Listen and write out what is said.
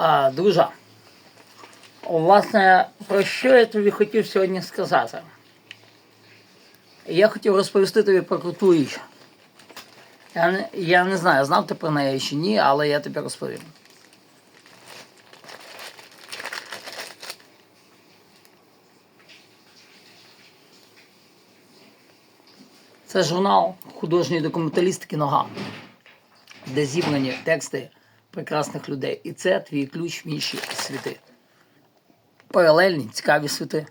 А, друже, власне, про що я тобі хотів сьогодні сказати? Я хотів розповісти тобі про круту річ. Я не, я не знаю, знав ти про неї чи ні, але я тобі розповім. Це журнал художньої документалістики Нога, де зібрані тексти прекрасних людей. І це твій ключ в інші світи. Паралельні, цікаві світи.